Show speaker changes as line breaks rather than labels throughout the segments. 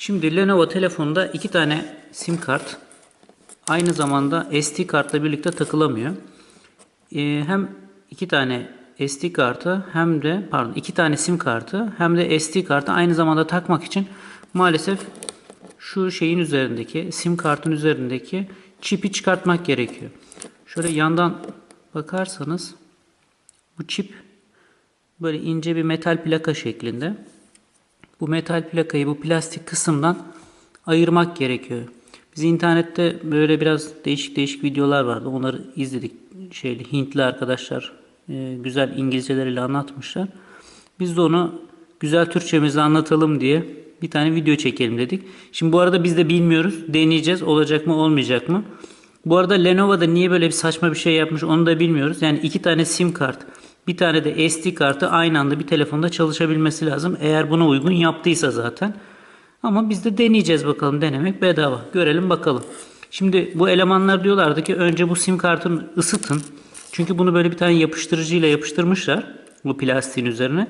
Şimdi Lenovo telefonda iki tane sim kart aynı zamanda SD kartla birlikte takılamıyor. Ee, hem iki tane SD kartı hem de pardon iki tane sim kartı hem de SD kartı aynı zamanda takmak için maalesef şu şeyin üzerindeki sim kartın üzerindeki çipi çıkartmak gerekiyor. Şöyle yandan bakarsanız bu çip böyle ince bir metal plaka şeklinde. Bu metal plakayı bu plastik kısımdan ayırmak gerekiyor. Biz internette böyle biraz değişik değişik videolar vardı. Onları izledik. Şeyli Hintli arkadaşlar e, güzel İngilizceleriyle anlatmışlar. Biz de onu güzel Türkçemizle anlatalım diye bir tane video çekelim dedik. Şimdi bu arada biz de bilmiyoruz. Deneyeceğiz. Olacak mı olmayacak mı? Bu arada Lenovo'da niye böyle bir saçma bir şey yapmış onu da bilmiyoruz. Yani iki tane sim kart, bir tane de SD kartı aynı anda bir telefonda çalışabilmesi lazım. Eğer buna uygun yaptıysa zaten. Ama biz de deneyeceğiz bakalım. Denemek bedava. Görelim bakalım. Şimdi bu elemanlar diyorlardı ki önce bu sim kartını ısıtın. Çünkü bunu böyle bir tane yapıştırıcıyla yapıştırmışlar bu plastiğin üzerine.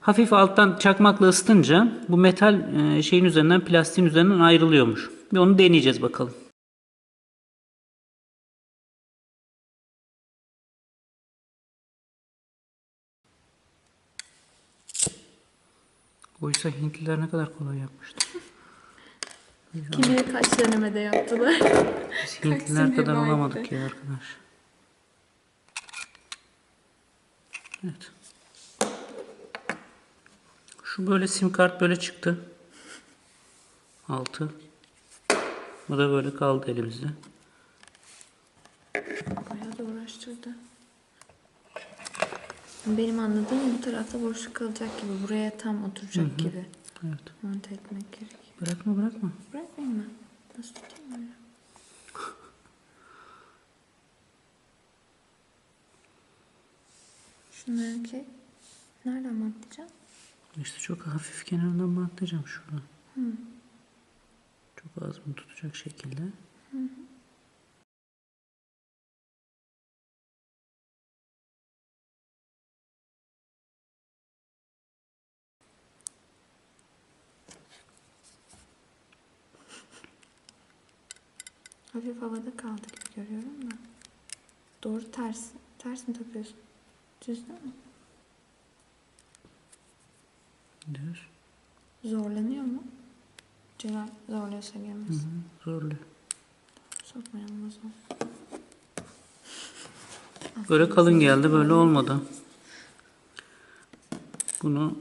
Hafif alttan çakmakla ısıtınca bu metal e, şeyin üzerinden plastiğin üzerinden ayrılıyormuş. Bir onu deneyeceğiz bakalım. Oysa Hintliler ne kadar kolay yapmıştı.
Kim bilir kaç denemede yaptılar.
Biz Hintliler kadar olamadık ya arkadaş. Evet. Şu böyle sim kart böyle çıktı. Altı. Bu da böyle kaldı elimizde.
Bayağı da uğraştırdı. Benim anladığım bu tarafta boşluk kalacak gibi. Buraya tam oturacak gibi.
Evet.
Monte etmek gerekiyor.
Bırakma bırakma.
Bırakmayayım mı? Nasıl tutayım böyle? Şunları ki nereden bantlayacağım?
İşte çok hafif kenarından bantlayacağım şuradan. Çok az bunu tutacak şekilde.
Hafif havada kaldı gibi görüyorum da. Doğru ters. Ters mi takıyorsun? Düz değil mi?
Düz.
Zorlanıyor mu? Celal zorluyorsa girmez.
Zorluyor.
Sokmayalım o zaman.
Böyle kalın geldi, böyle olmadı. Bunu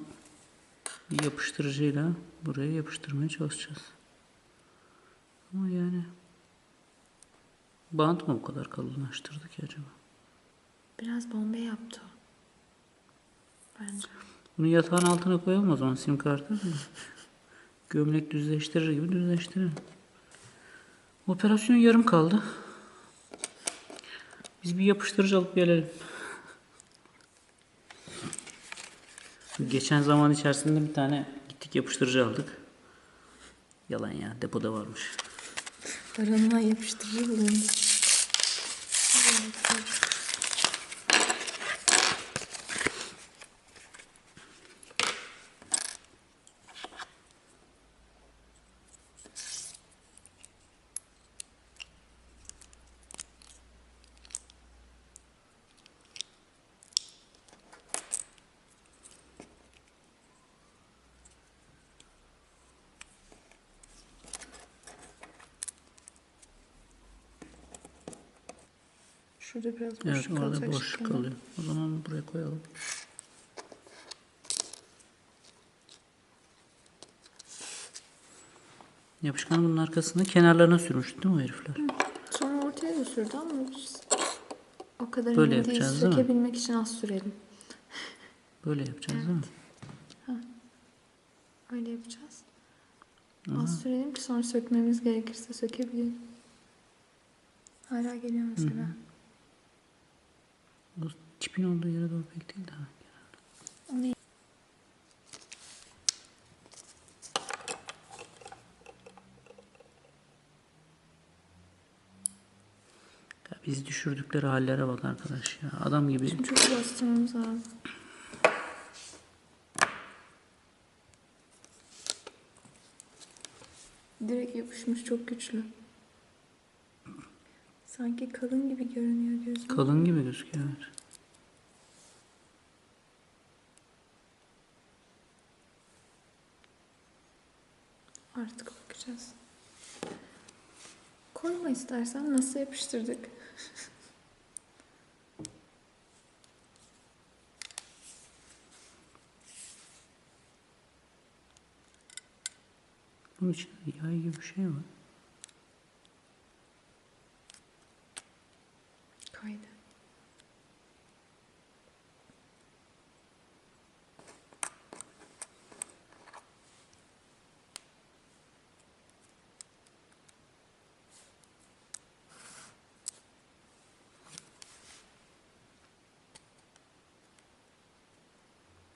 bir yapıştırıcıyla buraya yapıştırmaya çalışacağız. Ama yani bant mı bu kadar kalınlaştırdı ki acaba?
Biraz bombe yaptı o. Bence.
Bunu yatağın altına koyalım o zaman sim kartı. Gömlek düzleştirir gibi düzleştirelim. Operasyon yarım kaldı. Biz bir yapıştırıcı alıp gelelim. Geçen zaman içerisinde bir tane gittik yapıştırıcı aldık. Yalan ya depoda varmış.
Paranına yapıştırıcı bulundu. Şurada biraz boşluk
Evet orada
kalacak
boşluk
şekilde.
kalıyor. O zaman buraya koyalım. Yapışkan bunun arkasında kenarlarına sürmüştü değil mi o herifler?
Sonra ortaya da sürdü ama biz o kadar
Böyle
değil.
yapacağız, değil mi?
Sökebilmek için az sürelim.
Böyle yapacağız değil mi?
Öyle yapacağız. Az sürelim ki sonra sökmemiz gerekirse sökebilelim. Hala geliyor mesela.
O çipin olduğu yere doğru pek değil daha.
Onu
Ya bizi düşürdükleri hallere bak arkadaş ya. Adam gibi
Şimdi çok bastırmamız lazım. Direkt yapışmış çok güçlü. Sanki kalın gibi görünüyor gözüm.
Kalın gibi gözüküyor. evet.
Artık bakacağız. Koyma istersen nasıl yapıştırdık?
Bunun içinde yay gibi bir şey var.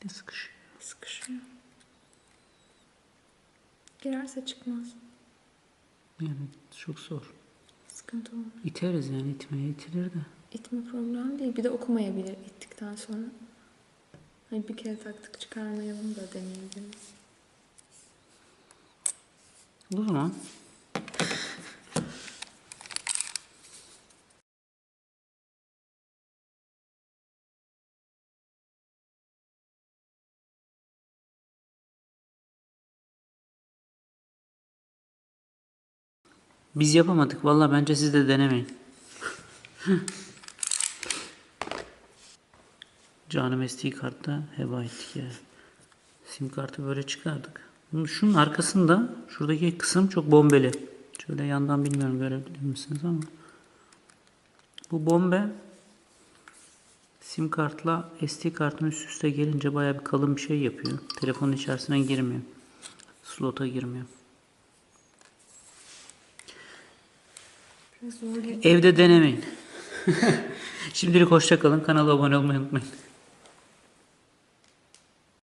Ne sıkışıyor.
Sıkışıyor. Girerse çıkmaz.
Yani çok zor.
Sıkıntı olmaz.
İteriz yani itmeye itilir de.
İtme problem değil. Bir de okumayabilir ittikten sonra. Hani bir kere taktık çıkarmayalım da deneyebiliriz.
O zaman Biz yapamadık. Vallahi bence siz de denemeyin. Canım SD kartta heba ettik ya. Sim kartı böyle çıkardık. Şunun arkasında şuradaki kısım çok bombeli. Şöyle yandan bilmiyorum görebilir misiniz ama. Bu bombe sim kartla SD kartın üst üste gelince bayağı bir kalın bir şey yapıyor. Telefonun içerisine girmiyor. Slota girmiyor. Evde denemeyin. Şimdilik hoşça kalın. Kanala abone olmayı unutmayın.